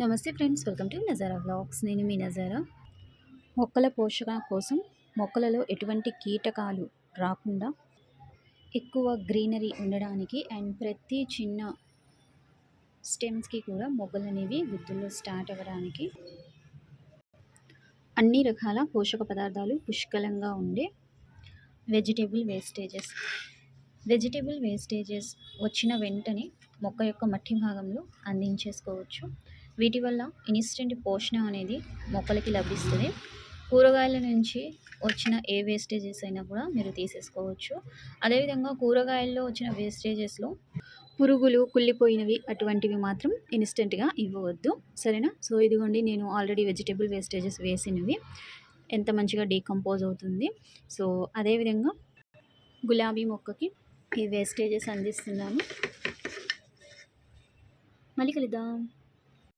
నమస్తే friends welcome to Nazara vlogs. నేను మీ నజారా. మొక్కల పోషణ కోసం మొక్కలలో ఎటువంటి కీటకాలు రాకుండా ఎక్కువ గ్రీనరీ ఉండడానికి అండ్ ప్రతి చిన్న స్టెమ్స్కి కూడా మొగ్గలు అనేవి గుత్తుల్లో స్టార్ట్ అవ్వడానికి అన్ని రకాల పోషక పదార్థాలు పుష్కలంగా ఉండే వెజిటేబుల్ వేస్టేజెస్. వెజిటేబుల్ వేస్టేజెస్ వచ్చిన వెంటనే మొక్క యొక్క మట్టి భాగంలో అందించేసుకోవచ్చు. వీటి వల్ల ఇన్స్టెంట్ పోషణ అనేది మొక్కలకి లభిస్తుంది. కూరగాయల నుంచి వచ్చిన ఏ వేస్టేజెస్ అయినా కూడా మీరు తీసేసుకోవచ్చు. అదేవిధంగా కూరగాయల్లో వచ్చిన వేస్టేజెస్లో పురుగులు కుళ్ళిపోయినవి అటువంటివి మాత్రం ఇన్స్టెంట్గా ఇవ్వవద్దు. సరేనా? సో ఇదిగోండి నేను ఆల్రెడీ వెజిటేబుల్ వేస్టేజెస్ వేసినవి. ఎంత మంచిగా డీకంపోజ్ అవుతుంది. సో అదేవిధంగా గులాబీ మొక్కకి ఈ వేస్టేజెస్ అందిస్తున్నాను. మళ్ళీ కలుద్దాం.